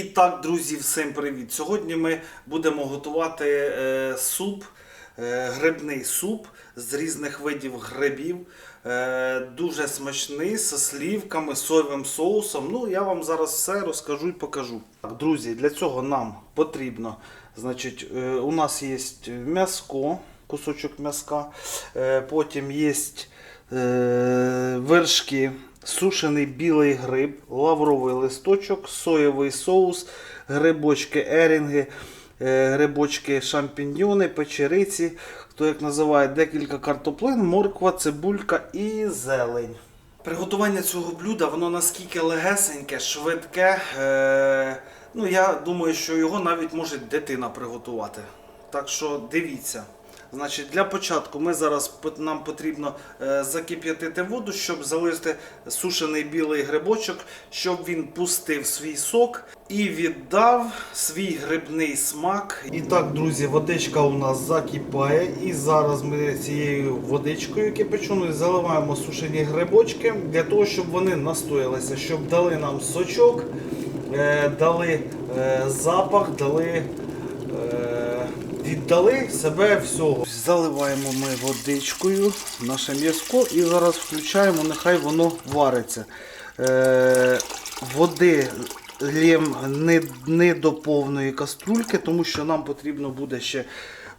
І так, друзі, всім привіт! Сьогодні ми будемо готувати е, суп, е, грибний суп з різних видів грибів. Е, дуже смачний, з слівками, соєвим соусом. Ну, я вам зараз все розкажу і покажу. Так, друзі, для цього нам потрібно, значить, у нас є м'яско, кусочок м'яска, потім є вершки, сушений білий гриб, лавровий листочок, соєвий соус, грибочки ерінги, е, грибочки шампіньйони, печериці, хто як називає, декілька картоплин, морква, цибулька і зелень. Приготування цього блюда воно наскільки легесеньке, швидке. Е, ну, я думаю, що його навіть може дитина приготувати. Так що дивіться. Значить, для початку ми зараз нам потрібно е, закип'ятити воду, щоб залити сушений білий грибочок, щоб він пустив свій сок і віддав свій грибний смак. І так, друзі, водичка у нас закипає. І зараз ми цією водичкою кипяченою заливаємо сушені грибочки для того, щоб вони настоялися, щоб дали нам сочок, е, дали е, запах, дали. Віддали себе всього. Заливаємо ми водичкою наше м'язко і зараз включаємо, нехай воно вариться. Е, води лєм не, не до повної каструльки, тому що нам потрібно буде ще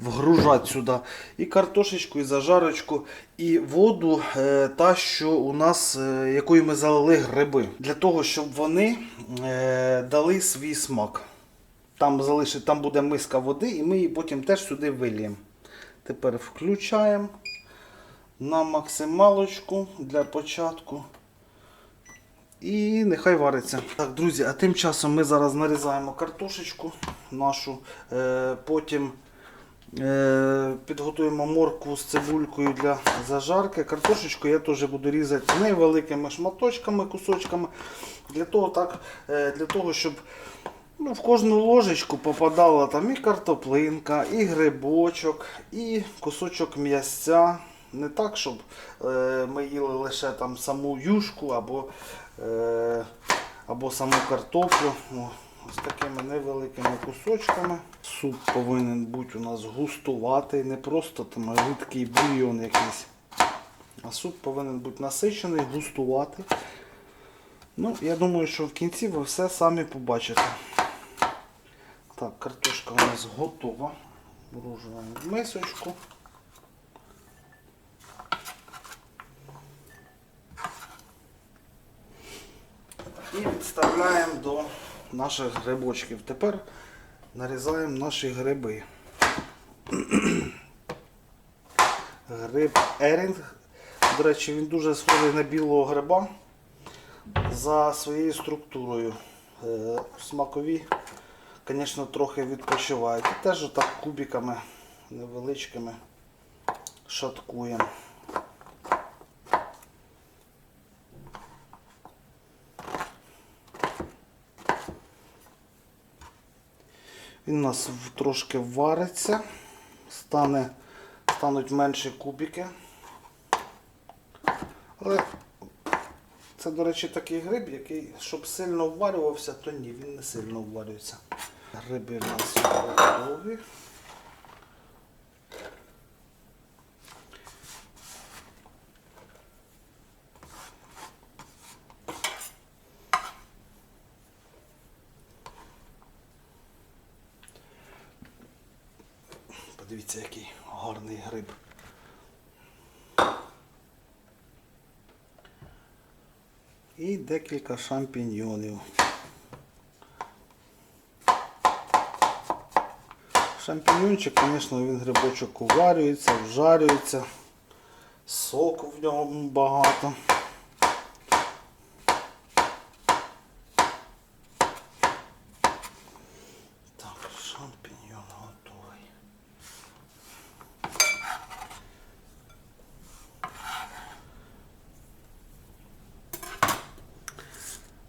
вгружати сюди і картошечку, і зажарочку, і воду, е, та, що у нас, е, якою ми залили гриби, для того, щоб вони е, дали свій смак. Там залишить, там буде миска води, і ми її потім теж сюди виліємо. Тепер включаємо на максималочку для початку. І нехай вариться. Так, друзі, а тим часом ми зараз нарізаємо картошечку нашу. Е, потім е, підготуємо моркву з цибулькою для зажарки. Картошечку я теж буду різати невеликими шматочками, кусочками. Для того, так, е, для того щоб Ну, в кожну ложечку попадала там і картоплинка, і грибочок, і кусочок м'ясця. Не так, щоб е, ми їли лише там саму юшку або, е, або саму картоплю. О, ось такими невеликими кусочками. Суп повинен бути у нас густуватий, не просто там рідкий бульйон якийсь. А суп повинен бути насичений, густуватий. Ну, я думаю, що в кінці ви все самі побачите. Так, картошка у нас готова. Вружуємо в мисочку. І відставляємо до наших грибочків. Тепер нарізаємо наші гриби. Гриб ерінг. До речі, він дуже схожий на білого гриба за своєю структурою. Е, Смакові звісно, трохи відпочивають. І теж отак кубиками невеличкими шаткуємо. Він у нас трошки вариться, стане, стануть менші кубики. Але це, до речі, такий гриб, який, щоб сильно вварювався, то ні, він не сильно вварюється. Гриби в нас готові. Подивіться, який гарний гриб. І декілька шампіньйонів. Шампіньончик, звісно, він грибочок уварюється, вжарюється, соку в ньому багато. Так, шампіньйон готовий.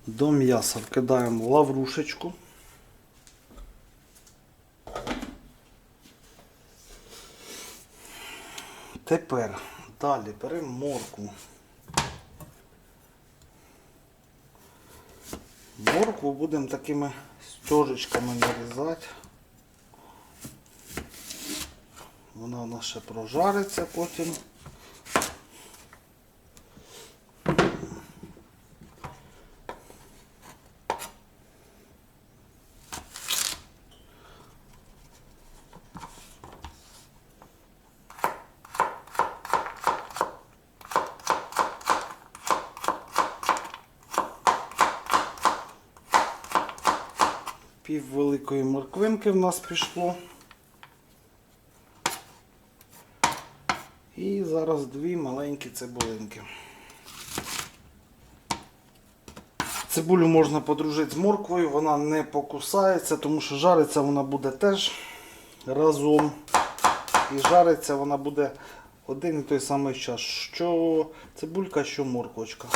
До м'яса вкидаємо лаврушечку. Тепер далі беремо моркву. Моркву будемо такими стежечками нарізати. Вона у нас ще прожариться потім. Пів великої морквинки в нас пішло. І зараз дві маленькі цибулинки. Цибулю можна подружити з морквою, вона не покусається, тому що жариться вона буде теж разом. І жариться вона буде один і той самий час. Що цибулька, що морквочка.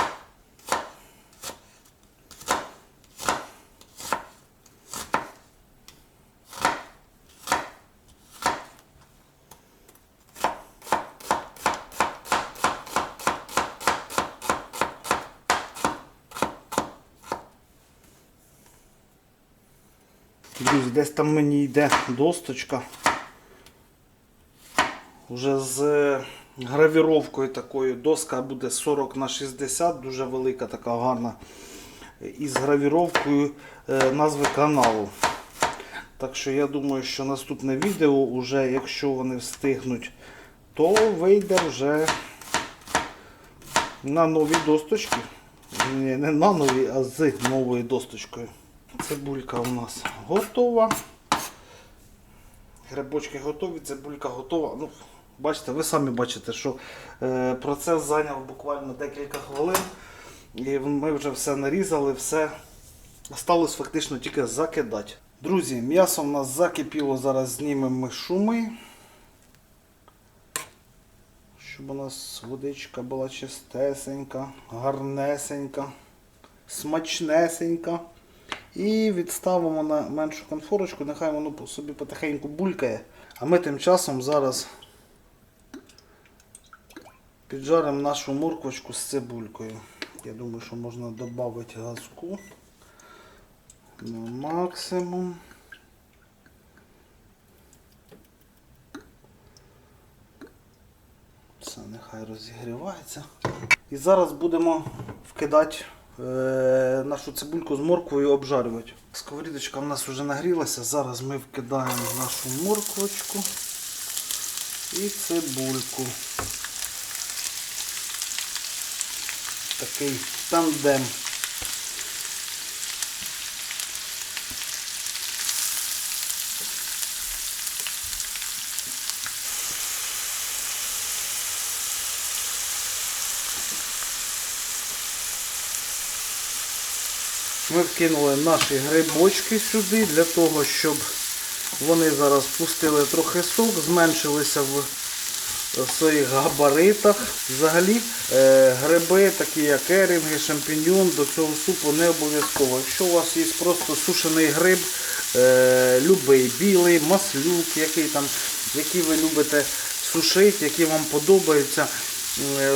Друзі, десь там мені йде досточка. Уже з гравіровкою такою. Доска буде 40 на 60, дуже велика, така гарна. І з гравіровкою е, назви каналу. Так що я думаю, що наступне відео, уже, якщо вони встигнуть, то вийде вже на нові досточки. Ні, не на нові, а з новою досточкою. Цибулька у нас готова. Грибочки готові, цибулька готова. Ну, бачите, ви самі бачите, що е, процес зайняв буквально декілька хвилин. І ми вже все нарізали, все. Осталось фактично тільки закидати. Друзі, м'ясо в нас закипіло, зараз знімемо ми шуми. Щоб у нас водичка була чистесенька, гарнесенька, смачнесенька. І відставимо на меншу конфорочку, нехай воно собі потихеньку булькає. А ми тим часом зараз піджаримо нашу морквочку з цибулькою. Я думаю, що можна додати газку на максимум. Все, нехай розігрівається. І зараз будемо вкидати нашу цибульку з морквою обжарювати. Сковорідочка в нас вже нагрілася. Зараз ми вкидаємо нашу морквочку і цибульку. Такий тандем. Ми вкинули наші грибочки сюди для того, щоб вони зараз пустили трохи сок, зменшилися в в своїх габаритах. Взагалі е, гриби, такі як ерінги, шампіньйон, до цього супу не обов'язково. Якщо у вас є просто сушений гриб, е, любий, білий, маслюк, який там, який ви любите сушити, які вам подобаються, е,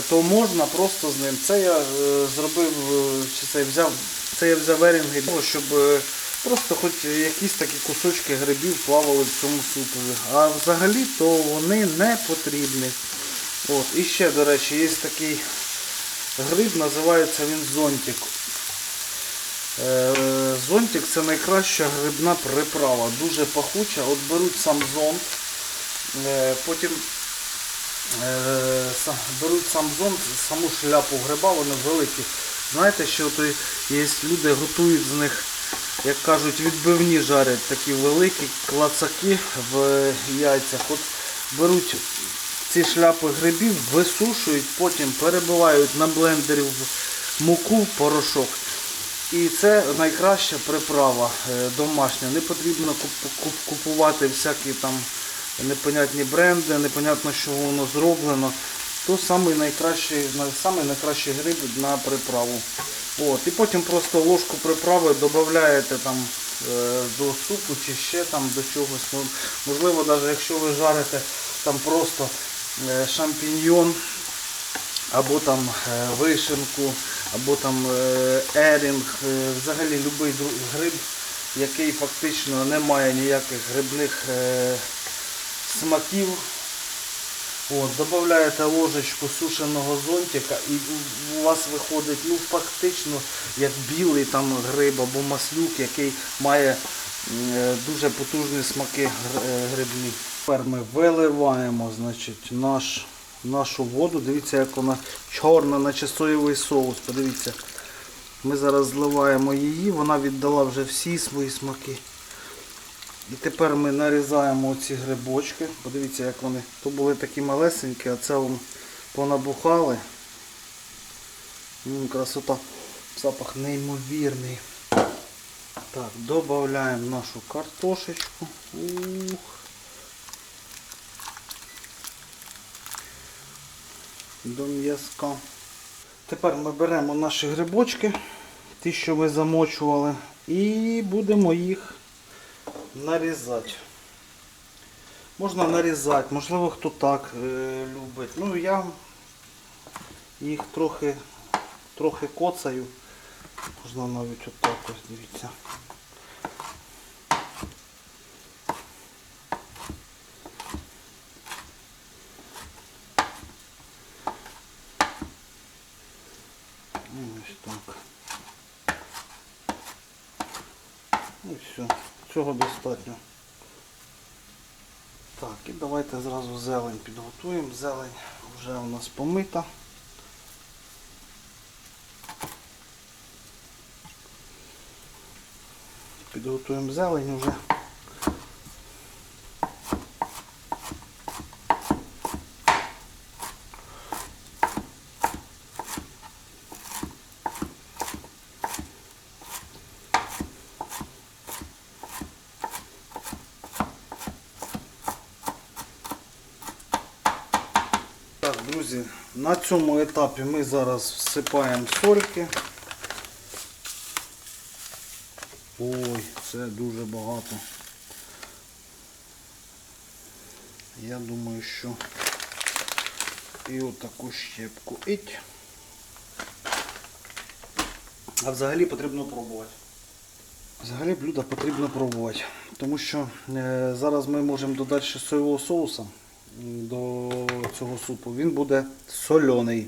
то можна просто з ним. Це я е, зробив, е, чи це взяв, це я взяв ерінги, щоб е, просто хоч якісь такі кусочки грибів плавали в цьому супові. А взагалі то вони не потрібні. От. І ще, до речі, є такий гриб, називається він зонтик. Е, Зонтик це найкраща грибна приправа, дуже пахуча. От беруть сам зонт, е, потім е, беруть сам зонт, саму шляпу гриба, вони великі. Знаєте, що то є люди готують з них, як кажуть, відбивні жарять такі великі клацаки в яйцях. От беруть ці шляпи грибів, висушують, потім перебивають на блендері в муку, в порошок. І це найкраща приправа е, домашня. Не потрібно куп- куп- купувати всякі там непонятні бренди, непонятно, що воно зроблено. То самий найкращий, самий найкращий гриб на приправу. От. І потім просто ложку приправи додаєте там е, до супу чи ще там до чогось. Можливо, навіть якщо ви жарите там просто е, шампіньйон або там е, вишенку, або там ерінг, взагалі будь-який гриб, який фактично не має ніяких грибних смаків. От, додаєте ложечку сушеного зонтика і у- вас виходить ну, фактично як білий там гриб або маслюк, який має е, дуже потужні смаки е, грибні. Тепер ми виливаємо значить, наш, нашу воду. Дивіться, як вона чорна, наче соєвий соус. Подивіться. Ми зараз зливаємо її, вона віддала вже всі свої смаки. І тепер ми нарізаємо ці грибочки. Подивіться, як вони. То були такі малесенькі, а це вони понабухали. М, красота. Запах неймовірний. Так, додаємо нашу картошечку. Ух. До м'язка. Тепер ми беремо наші грибочки, ті, що ми замочували, і будемо їх нарізати. Можна нарізати, можливо хто так е, любить. Ну я їх трохи, трохи коцаю. Можна навіть отак ось дивіться. Ось так. І все. Цього достатньо. Так, і давайте зразу зелень підготуємо. Зелень вже у нас помита. Підготуємо зелень вже. Так, друзі, на цьому етапі ми зараз всипаємо сольки. Ой, це дуже багато. Я думаю, що і отаку щепку іть. А взагалі потрібно пробувати. Взагалі блюдо потрібно пробувати. Тому що е, зараз ми можемо додати ще соєвого соуса до цього супу. Він буде соляний.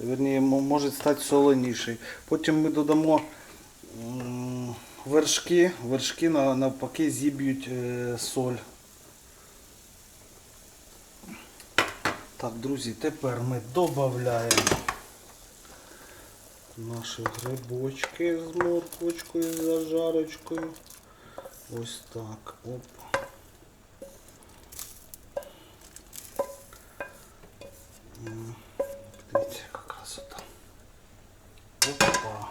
Верніше, м- може стати соленіший. Потім ми додамо вершки. Вершки навпаки зіб'ють е, соль. Так, друзі, тепер ми додаємо наші грибочки з морквочкою, з зажарочкою. Ось так. Оп. М, Дивіться, яка красота. Опа.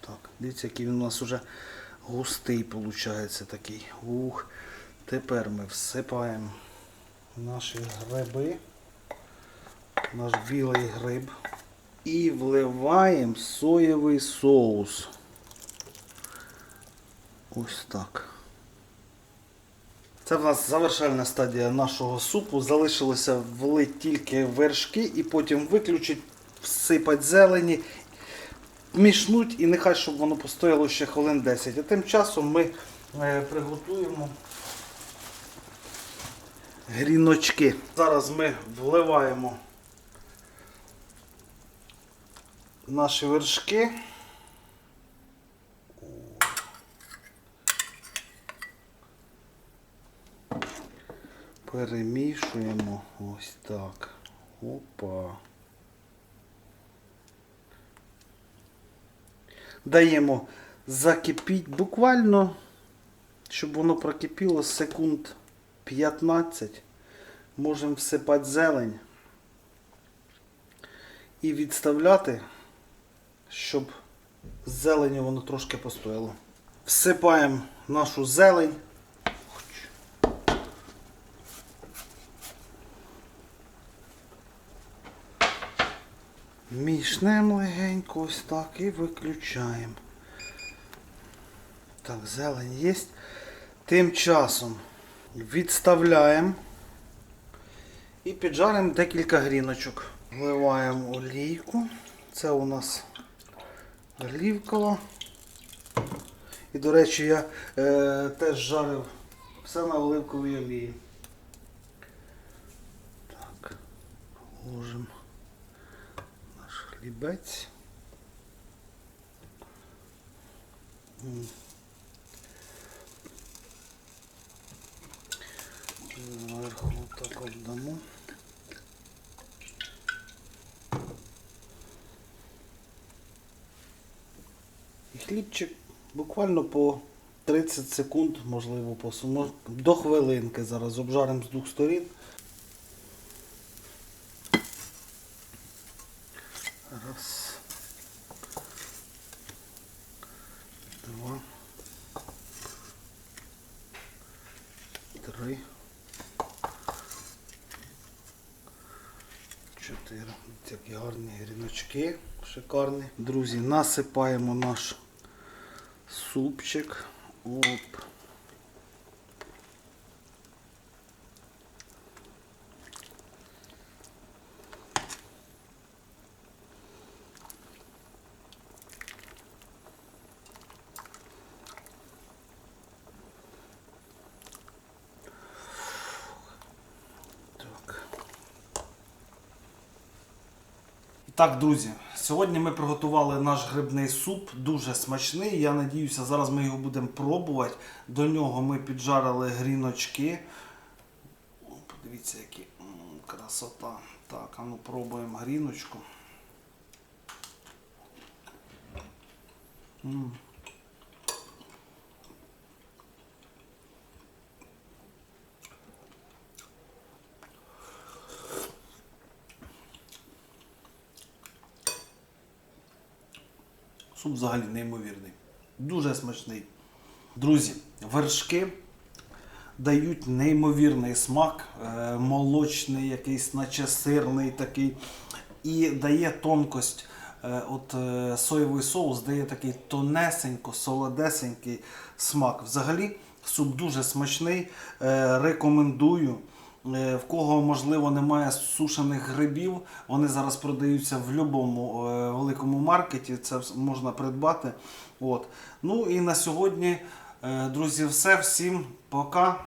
Так, дивіться, який він у нас уже густий виходить такий. Ух. Тепер ми всипаємо наші гриби, наш білий гриб. І вливаємо соєвий соус. Ось так. Це в нас завершальна стадія нашого супу. Залишилося влити тільки вершки і потім виключити, всипати зелені, мішнуть і нехай, щоб воно постояло ще хвилин 10. А тим часом ми е, приготуємо гріночки. Зараз ми вливаємо наші вершки. Перемішуємо ось так. Опа. Даємо закипіть буквально, щоб воно прокипіло секунд 15. Можемо всипати зелень і відставляти, щоб з воно трошки постояло. Всипаємо нашу зелень. Мішнемо легенько ось так і виключаємо. Так, зелень є. Тим часом відставляємо і піджаримо декілька гріночок. Вливаємо олійку. Це у нас олівкова. І, до речі, я е, теж жарив все на оливковій олії. Так, ложимо хлібець. М. Зверху так обдамо. І хлібчик буквально по 30 секунд, можливо, посумо до хвилинки. Зараз обжаримо з двох сторін. Чотири. Такі гарні гріночки. Шикарні. Друзі, насипаємо наш супчик. Оп. Так, друзі, сьогодні ми приготували наш грибний суп, дуже смачний. Я надіюся, зараз ми його будемо пробувати. До нього ми піджарили гріночки. Подивіться, які красота. Так, а ну пробуємо гріночку. М. Суп взагалі неймовірний. Дуже смачний. Друзі, вершки дають неймовірний смак, е, молочний, якийсь, наче сирний такий. І дає тонкость. Е, От е, соєвий соус дає такий тонесенько, солодесенький смак. Взагалі, суп дуже смачний. Рекомендую. Е, В кого можливо немає сушених грибів, вони зараз продаються в будь-якому е, великому маркеті. Це можна придбати. От. Ну і на сьогодні, е, друзі, все. Всім пока.